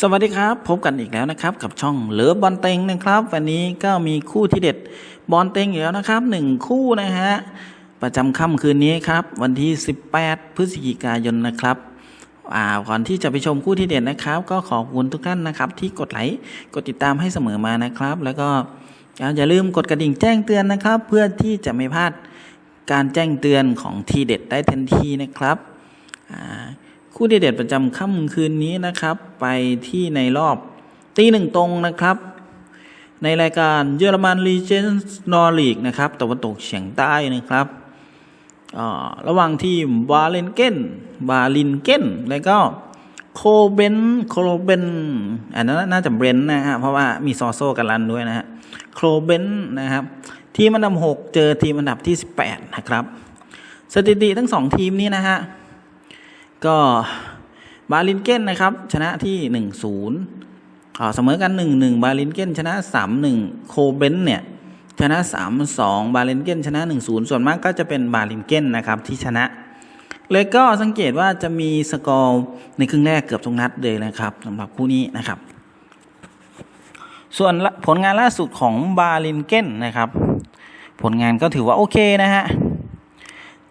สวัสดีครับ พบกันอีกแล้วนะครับ กับช่องเหลือบอลเต็งนะครับ วันนี้ก็มีคู่ที่เด็ดบอลเต็งอีกแล้วนะครับหนึ่งคู่นะฮะประจำค่ำคืนนี้ครับ วันที่ 18 พฤศจิกายนนะครับอ่าก่อนที่จะไปชมคู่ที่เด็ดนะครับ ก็ขอบคุณทุกท่านนะครับ ที่กดไลค์กดติดตามให้เสมอมานะครับ แล้วก็อย่าลืมกดกระดิ่งแจ้งเตือนนะครับ เพื่อที่จะไม่พลาดการแจ้งเตือนของทีเด็ดได้ทันทีนะครับอ่า คู่เด็ดประจำค่ำคืนนี้นะครับ ไปที่ในรอบตีหนึ่งตรงนะครับ ในรายการเยอรมันลีเจนส์นอร์ลีกนะครับตะวันตกเฉียงใต้นะครับระหว่างทีมบาเลนเกนบาลินเกนแล้วก็โคเบนโคเบนอันนั้นน่าจะเบรนนะฮะเพราะว่ามีซอโซกันลันด้วยนะฮะโคเบนนะครับ ทีมอันดับหกเจอทีมอันดับที่ 18 นะครับ สถิติทั้งสองทีมนี้นะฮะ ก็บาลินเกนนะครับ ชนะที่หนึ่งศูนย์เสมอกันหนึ่งหนึ่งบาลินเกนชนะสามหนึ่งโคเบนเนี่ยชนะสามสองบาลินเกนชนะหนึ่งศูนย์ส่วนมากก็จะเป็นบาลินเกนนะครับที่ชนะ เลยก็สังเกตว่าจะมีสกอร์ในครึ่งแรกเกือบทุกนัดเลยนะครับสำหรับคู่นี้นะครับ ส่วนผลงานล่าสุดของบาลินเกนนะครับ ผลงานก็ถือว่าโอเคนะฮะ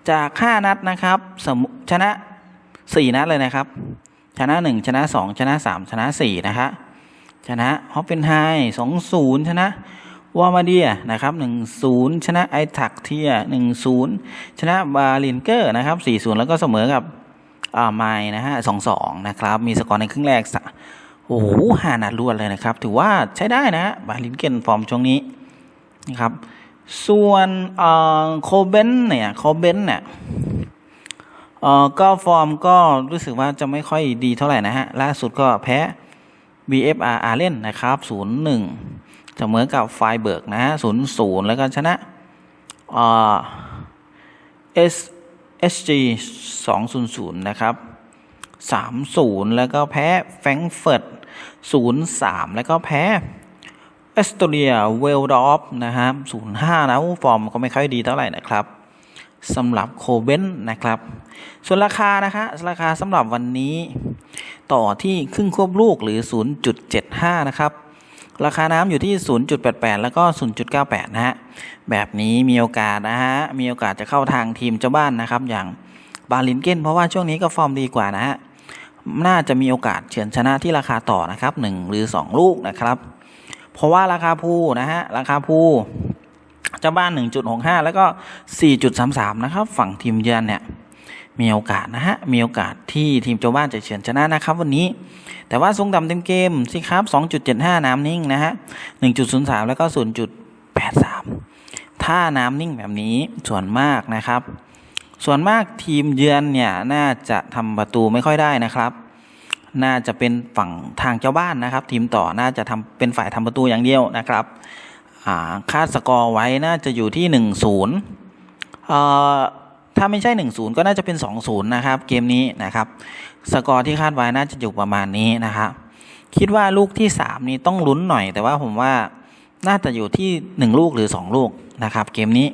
จาก 5 นัดนะครับสมชนะ 4นัดเลยนะครับ ชนะ1ชนะ2ชนะ3ชนะ4นะฮะชนะฮอปเปนไฮ2-0ชนะวอมาเดียนะครับ1-0ชนะไอทักเทีย1-0ชนะบาลินเกอร์นะครับ4-0แล้วก็เสมอกับอ่าไมนะฮะ2-2นะครับ มีสกอร์ในครึ่งแรกสะโอ้โหห้านัดรวดเลยนะครับ ถือว่าใช้ได้นะฮะบาลินเกนฟอร์มช่วงนี้นะครับ ส่วนโคเบนเนี่ยโคเบนเนี่ย เออก็ฟอร์มก็รู้สึกว่าจะไม่ค่อยดีเท่าไหร่นะฮะ ล่าสุดก็แพ้ BFR อาเล่นนะครับ0-1เสมอกับไฟเบิร์กนะฮะ0-0 แล้วก็ชนะเอ่อ S SG 200 นะครับ 3-0 แล้วก็แพ้แฟรงก์เฟิร์ต0-3 แล้วก็แพ้เอสโตเนียเวลดอฟนะครับ05 นะฟอร์มก็ไม่ค่อยดีเท่าไหร่นะครับ สำหรับโคเบนนะครับ ส่วนราคานะคะราคาสำหรับวันนี้ต่อที่ครึ่งควบลูกหรือ 0.75 นะครับ ราคาน้ำอยู่ที่ 0.88 แล้วก็ 0.98 นะฮะ แบบนี้มีโอกาสนะฮะ มีโอกาสจะเข้าทางทีมเจ้าบ้านนะครับ อย่างบาลินเกนเพราะว่าช่วงนี้ก็ฟอร์มดีกว่านะฮะ น่าจะมีโอกาสเฉือนชนะที่ราคาต่อนะครับ 1 หรือ 2 ลูกนะครับ เพราะว่าราคาภูนะฮะ ราคาภู เจ้าบ้าน 1.65 แล้วก็ 4.33 นะครับ ฝั่งทีมเยือนเนี่ยมีโอกาสนะฮะ มีโอกาสที่ทีมเจ้าบ้านจะเฉือนชนะนะครับวันนี้ แต่ว่าทรงดำเต็มเกมสิครับ 2.75 น้ำนิ่งนะฮะ 1.03 แล้วก็ 0.83 ถ้าน้ำนิ่งแบบนี้ส่วนมากนะครับ ส่วนมากทีมเยือนเนี่ยน่าจะทำประตูไม่ค่อยได้นะครับ น่าจะเป็นฝั่งทางเจ้าบ้านนะครับ ทีมต่อน่าจะทำเป็นฝ่ายทำประตูอย่างเดียวนะครับ คาดสกอร์ไว้น่าจะอยู่ที่หนึ่งศูนย์เอ่อถ้าไม่ใช่หนึ่งศูนย์ก็น่าจะเป็นสองศูนย์นะครับ เกมนี้นะครับ สกอร์ที่คาดไว้น่าจะอยู่ประมาณนี้นะครับ คิดว่าลูกที่สามนี้ต้องลุ้นหน่อย แต่ว่าผมว่าน่าจะอยู่ที่หนึ่งลูกหรือสองลูกนะครับ เกมนี้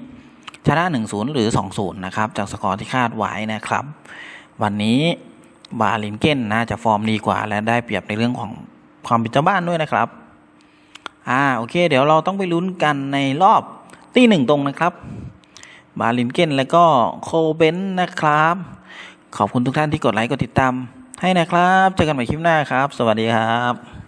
ชนะหนึ่งศูนย์หรือสองศูนย์นะครับ จากสกอร์ที่คาดไว้นะครับ วันนี้บาลินเก้นน่าจะฟอร์มดีกว่า และได้เปรียบในเรื่องของความเป็นเจ้าบ้านด้วยนะครับ อ่าโอเค เดี๋ยวเราต้องไปลุ้นกันในรอบที่หนึ่งตรงนะครับ บาลินเกนและก็โคเบนนะครับ ขอบคุณทุกท่านที่กดไลค์กดติดตามให้นะครับ เจอกันใหม่คลิปหน้าครับ สวัสดีครับ